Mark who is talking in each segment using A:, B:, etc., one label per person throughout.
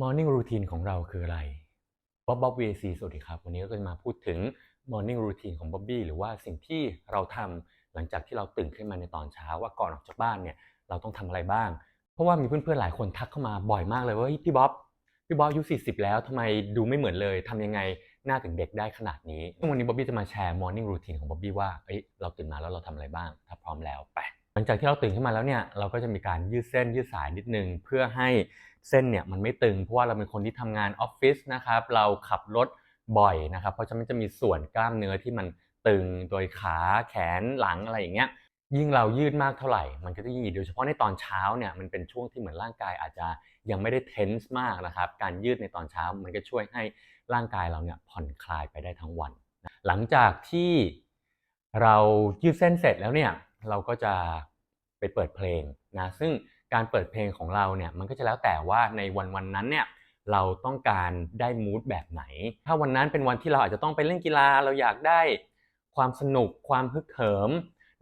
A: Morning Routine ของเราคืออะไรบ๊อบบ๊อบ VAC สวัสดีครับ วันนี้ก็จะมาพูดถึง Morning Routine ของบ๊อบบี้หรือว่าสิ่งที่เราทำหลังจากที่เราตื่นขึ้นมาในตอนเช้าว่าก่อนออกจากบ้านเนี่ยเราต้องทำอะไรบ้าง เพราะว่ามีเพื่อนๆหลายคนทักเข้ามาบ่อยมากเลยว่าพี่บ๊อบพี่บ๊อบอายุ40 แล้วทำไมดูไม่เหมือนเลยทำยังไงหน้าถึงเด็กได้ขนาดนี้วันนี้บ๊อบบี้จะมาแชร์ Morning Routine ของบ๊อบบี้ว่าเอ้ยเราตื่นมาแล้วเราทำอะไรบ้าง ถ้าพร้อมแล้วไป หลังจากที่เราตื่นขึ้นมาแล้วเนี่ยเราก็จะมีการยืดเส้นยืดสายนิดนึง เพื่อให้เส้นเนี่ยมันไม่ตึง เพราะว่าเราเป็นคนที่ทำงานออฟฟิศนะครับเราขับรถบ่อยนะครับ เพราะฉะนั้นจะมีส่วนกล้ามเนื้อที่มันตึงโดยขาแขนหลังอะไรอย่างเงี้ยยิ่งเรายืดมากเท่าไหร่ มันก็จะยิ่งดีโดยเฉพาะในตอนเช้าเนี่ยมันเป็นช่วงที่เหมือนร่างกายอาจจะยังไม่ได้เทนส์มากนะครับ การยืดในตอนเช้ามันก็ช่วยให้ร่างกายเราเนี่ยผ่อนคลายไปได้ทั้งวัน หลังจากที่เรายืดเส้นเสร็จแล้วเนี่ย เราก็จะไปเปิดเพลงนะซึ่งการเปิดเพลงของเราเนี่ยมันก็จะแล้วแต่ว่าในวันวันนั้นเนี่ยเราต้องการได้มูดแบบไหน ถ้าวันนั้นเป็นวันที่เราอาจจะต้องไปเล่นกีฬาเราอยากได้ความสนุกความฮึกเหิม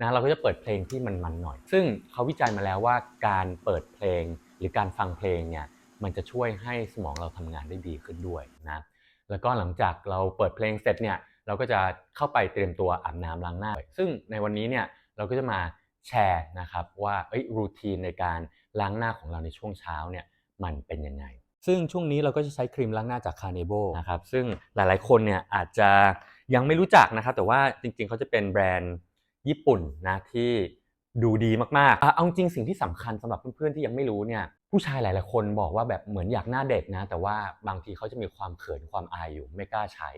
A: นะเราก็จะเปิดเพลงที่มันมันหน่อย ซึ่งเขาวิจัยมาแล้วว่าการเปิดเพลงหรือการฟังเพลงเนี่ยมันจะช่วยให้สมองเราทำงานได้ดีขึ้นด้วยนะแล้วก็หลังจากเราเปิดเพลงเสร็จเนี่ยเราก็จะเข้าไปเตรียมตัวอาบน้ำล้างหน้า ซึ่งในวันนี้เนี่ย เราก็จะมาแชร์นะครับว่าเอ้ยรูทีนในการล้างหน้าของเราในช่วงเช้าเนี่ยมันเป็นยังไง ซึ่งช่วงนี้เราก็จะใช้ครีมล้างหน้าจากคา r เนโบนะครับซึ่งหลายๆคนเนี่ยอาจจะยังไม่รู้จักนะครับ แต่ว่าจริงๆเขาจะเป็นแบรนด์ญี่ปุ่นนะที่ดูดีมากๆอะเอาจริงสิ่งที่สำคัญสำหรับเพื่อนๆที่ยังไม่รู้เนี่ยผู้ชายหลายๆคนบอกว่าแบบเหมือนอยากหน้าเด็กนะ แต่ว่าบางทีเขาจะมีความเขินความอายอยู่ไม่กล้าใช้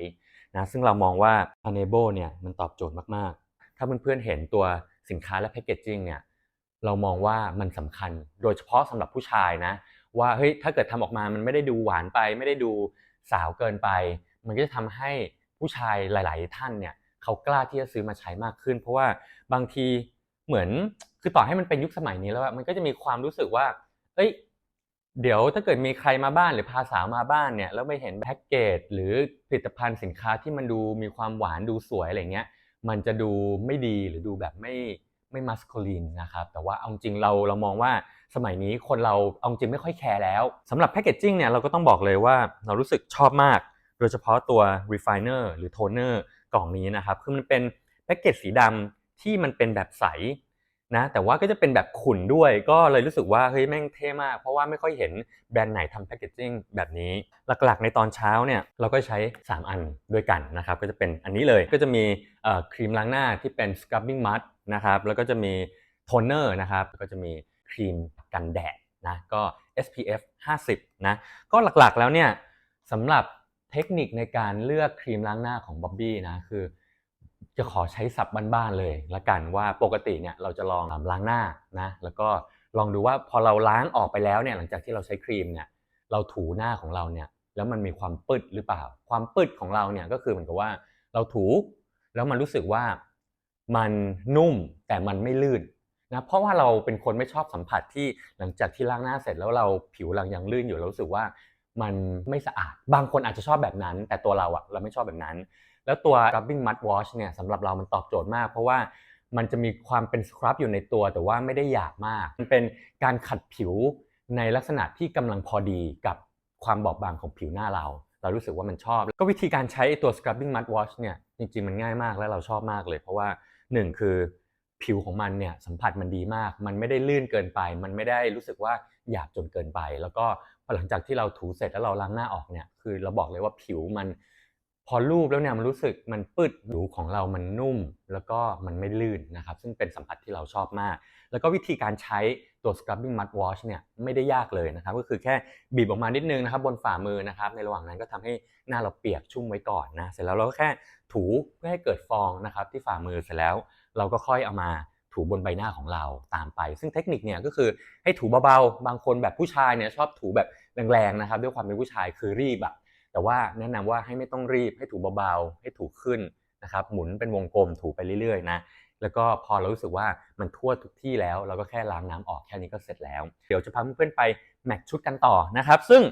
A: นะซึ่งเรามองว่าคา r เนโบเนี่ยมันตอบโจทย์มากๆ ถ้าเพื่อนๆเห็นตัวสินค้าและแพคเกจจิ้งเนี่ยเรามองว่ามันสำคัญ โดยเฉพาะสำหรับผู้ชายนะว่าเฮ้ยถ้าเกิดทำออกมามันไม่ได้ดูหวานไป ไม่ได้ดูสาวเกินไป มันก็จะทำให้ผู้ชายหลาย ๆ ท่านเนี่ยเขากล้าที่จะซื้อมาใช้มากขึ้น เพราะว่าบางทีเหมือนคือต่อให้มันเป็นยุคสมัยนี้แล้วมันก็จะมีความรู้สึกว่า เอ้ยเดี๋ยวถ้าเกิดมีใครมาบ้านหรือพาสาวมาบ้านเนี่ยแล้วไม่เห็นแพ็กเกจหรือผลิตภัณฑ์สินค้าที่มันดูมีความหวานดูสวยอะไรเงี้ย มันจะดูไม่ดีหรือดูแบบไม่ไม่มัสคูลินนะครับ แต่ว่าเอาจริงเราเรามองว่าสมัยนี้คนเราเอาจริงไม่ค่อยแคร์แล้วสำหรับแพคเกจจิ้งเนี่ยเราก็ต้องบอกเลยว่าเรารู้สึกชอบมาก โดยเฉพาะตัว refiner หรือ toner กล่องนี้นะครับ คือมันเป็นแพคเกจสีดำที่มันเป็นแบบใส นะแต่ว่าก็จะเป็นแบบขุ่นด้วยก็เลยรู้สึกว่าเฮ้ยแม่งเท่มาก เพราะว่าไม่ค่อยเห็นแบรนด์ไหนทำแพคเกจจิ้งแบบนี้หลักๆ ในตอนเช้าเนี่ยเราก็ใช้ 3 อันด้วยกันนะครับก็จะเป็นอันนี้เลยก็จะมีครีมล้างหน้าที่เป็น scrubbing mud นะครับแล้วก็จะมีโทนเนอร์นะครับแล้วก็จะมีครีมกันแดดนะก็ SPF 50นะก็หลักๆแล้วเนี่ยสำหรับเทคนิคในการเลือกครีมล้างหน้าของบ๊อบบี้นะคือ จะขอใช้สับบ้านๆเลยละกันว่าปกติเนี่ยเราจะลองล้างหน้านะแล้วก็ลองดูว่าพอเราล้างออกไปแล้วเนี่ยหลังจากที่เราใช้ครีมเนี่ยเราถูหน้าของเราเนี่ยแล้วมันมีความปึดหรือเปล่า ความปึดของเราเนี่ยก็คือเหมือนกับว่าเราถูแล้วมันรู้สึกว่ามันนุ่มแต่มันไม่ลื่นนะเพราะว่าเราเป็นคนไม่ชอบสัมผัสที่หลังจากที่ล้างหน้าเสร็จแล้วเราผิวเรายังลื่นอยู่เรารู้สึกว่ามันไม่สะอาด บางคนอาจจะชอบแบบนั้น แต่ตัวเราอะเราไม่ชอบแบบนั้น แล้วตัว Scrubbing Mud Wash เนี่ยสำหรับเรามันตอบโจทย์มาก เพราะว่ามันจะมีความเป็นสครับอยู่ในตัวแต่ว่าไม่ได้หยาบมาก มันเป็นการขัดผิวในลักษณะที่กำลังพอดีกับความบอบบางของผิวหน้าเรา เรารู้สึกว่ามันชอบ ก็วิธีการใช้ตัว Scrubbing Mud Wash เนี่ยจริงๆมันง่ายมากและเราชอบมากเลย เพราะว่า 1 คือผิวของมันเนี่ยสัมผัสมันดีมาก มันไม่ได้ลื่นเกินไป มันไม่ได้รู้สึกว่าหยาบจนเกินไป แล้วก็พอหลังจากที่เราถูเสร็จแล้วเราล้างหน้าออกเนี่ยคือเราบอกเลยว่าผิวมัน พอรูปแล้วเนี่ยมันรู้สึกมันปึดผิวของเรามันนุ่ม แล้วก็มันไม่ลื่นนะครับ ซึ่งเป็นสัมผัสที่เราชอบมาก แล้วก็วิธีการใช้ตัว scrubbing mud wash เนี่ยไม่ได้ยากเลยนะครับ ก็คือแค่บีบออกมานิดนึงนะครับ บนฝ่ามือนะครับ ในระหว่างนั้นก็ทำให้หน้าเราเปียกชุ่มไว้ก่อนนะ เสร็จแล้วเราก็แค่ถูเพื่อให้เกิดฟองนะครับที่ฝ่ามือเสร็จแล้ว เราก็ค่อยเอามาถูบนใบหน้าของเราตามไป ซึ่งเทคนิคเนี่ยก็คือให้ถูเบาๆ บางคนแบบผู้ชายเนี่ยชอบถูแบบแรงๆนะครับ ด้วยความเป็นผู้ชายคือรีบอะ แต่ว่าแนะนำว่าให้ไม่ต้องรีบให้ถูเบาๆให้ถูขึ้นนะครับหมุนเป็นวงกลมถูไปเรื่อยๆนะแล้วก็พอเรารู้สึกว่ามันทั่วทุกที่แล้ว เราก็แค่ล้างน้ำออกแค่นี้ก็เสร็จแล้ว เดี๋ยวจะพาเพื่อนๆไปแมทชุดกันต่อนะครับ ซึ่ง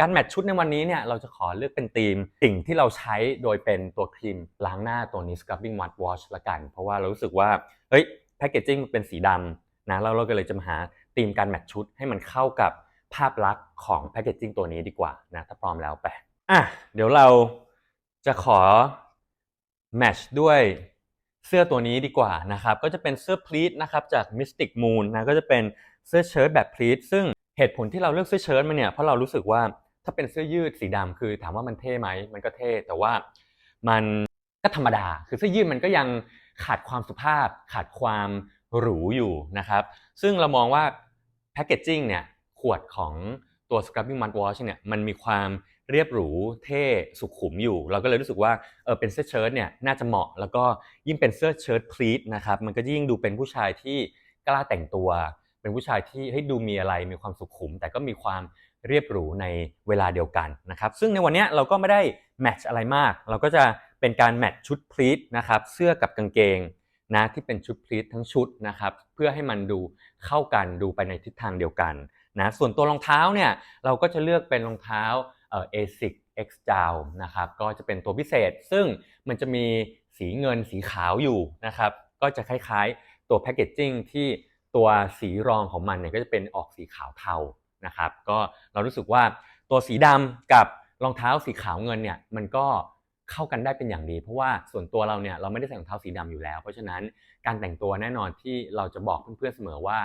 A: การแมทชุดในวันนี้เนี่ยเราจะขอเลือกเป็นธีม สิ่งที่เราใช้โดยเป็นตัวครีมล้างหน้าตัวนี้ scrubbing mud wash ละกัน เพราะว่าเรารู้สึกว่าเฮ้ยแพคเกจจิ้งเป็นสีดำนะแล้วเราก็เลยจะมาหาธีมการแมทชุดให้มันเข้ากับภาพลักษณ์ของแพ c เกจจิ้งตัวนี้ดีกว่านะถ้าพร้อมแล้วไป อะเดี๋ยวเราจะขอแมชด้วยเสื้อตัวนี้ดีกว่านะครับ ก็จะเป็นเสื้อพลีทนะครับจาก Mystic Moon นะก็จะเป็นเสื้อเชิ้ตแบบพลีทซึ่งเหตุผลที่เราเลือกเสื้อเชิ้ตมาเนี่ยเพราะเรารู้สึกว่าถ้าเป็นเสื้อยืดสีดำคือถามว่ามันเท่ไหมมันก็เท่แต่ว่ามันก็ธรรมดา คือเสื้อยืดมันก็ยังขาดความสุภาพ ขาดความหรูอยู่นะครับ ซึ่งเรามองว่าแพ c เกจจิ้งเนี่ยขวดของตัว Scrubbing Mouthwash เนี่ยมันมีความ เรียบหรูเท่สุขุมอยู่ เราก็เลยรู้สึกว่าเออเป็นเสื้อเชิ้ตเนี่ยน่าจะเหมาะ แล้วก็ยิ่งเป็นเสื้อเชิ้ตพลีทนะครับมันก็ยิ่งดูเป็นผู้ชายที่กล้าแต่งตัว เป็นผู้ชายที่ให้ดูมีอะไรมีความสุขุม แต่ก็มีความเรียบหรูในเวลาเดียวกันนะครับซึ่งในวันเนี้ยเราก็ไม่ได้แมทช์อะไรมาก เราก็จะเป็นการแมทช์ชุดพลีทนะครับเสื้อกับกางเกงนะที่เป็นชุดพลีททั้งชุดนะครับเพื่อให้มันดูเข้ากันดูไปในทิศทางเดียวกันนะส่วนตัวรองเท้าเนี่ยเราก็จะเลือกเป็นรองเท้าเอ่อ ASIC X j a w นะครับก็จะเป็นตัวพิเศษ ซึ่งมันจะมีสีเงินสีขาวอยู่นะครับก็จะคล้ายๆตัวแพ c เกจจิ้งที่ตัวสีรองของมันเนี่ยก็จะเป็นออกสีขาวเทานะครับก็เรารู้สึกว่าตัวสีดำกับรองเท้าสีขาวเงินเนี่ยมันก็เข้ากันได้เป็นอย่างดี เพราะว่าส่วนตัวเราเนี่ยเราไม่ได้ใส่รองเท้าสีดำอยู่แล้ว เพราะฉะนั้นการแต่งตัวแน่นอนที่เราจะบอกเพื่อนๆเสมอว่า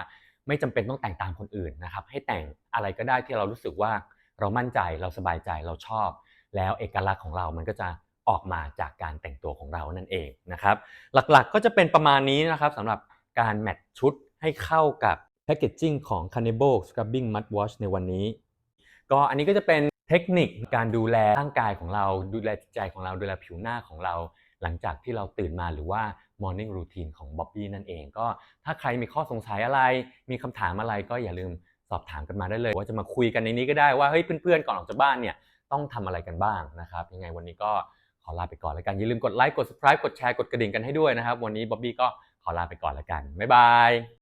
A: ไม่จำเป็นต้องแต่งตามคนอื่นนะครับให้แต่งอะไรก็ได้ที่เรารู้สึกว่า เรามั่นใจเราสบายใจเราชอบ แล้วเอกลักษณ์ของเรามันก็จะออกมาจากการแต่งตัวของเรานั่นเองนะครับ หลักๆก็จะเป็นประมาณนี้นะครับสำหรับการแมทชุดให้เข้ากับแพ c เกจจิ้งของ Cannibal Scrubbing Mouthwash ในวันนี้ ก็อันนี้ก็จะเป็นเทคนิคการดูแลร่างกายของเรา ดูแลจิตใจของเราดูแลผิวหน้าของเรา หลังจากที่เราตื่นมาหรือว่า Morning Routine ของ Bobby นั่นเอง ก็ถ้าใครมีข้อสงสัยอะไร มีคำถามอะไรก็อย่าลืม สอบถามกันมาได้เลย ว่าจะมาคุยกันในนี้ก็ได้ว่าเฮ้ยเพื่อนๆก่อนออกจากบ้านเนี่ยต้องทำอะไรกันบ้างนะครับ ยังไงวันนี้ก็ขอลาไปก่อนแล้วกันอย่าลืมกดไลค์กด subscribe กดแชร์กดกระดิ่งกันให้ด้วยนะครับ วันนี้บ๊อบบี้ก็ขอลาไปก่อนแล้วกันบ๊ายบาย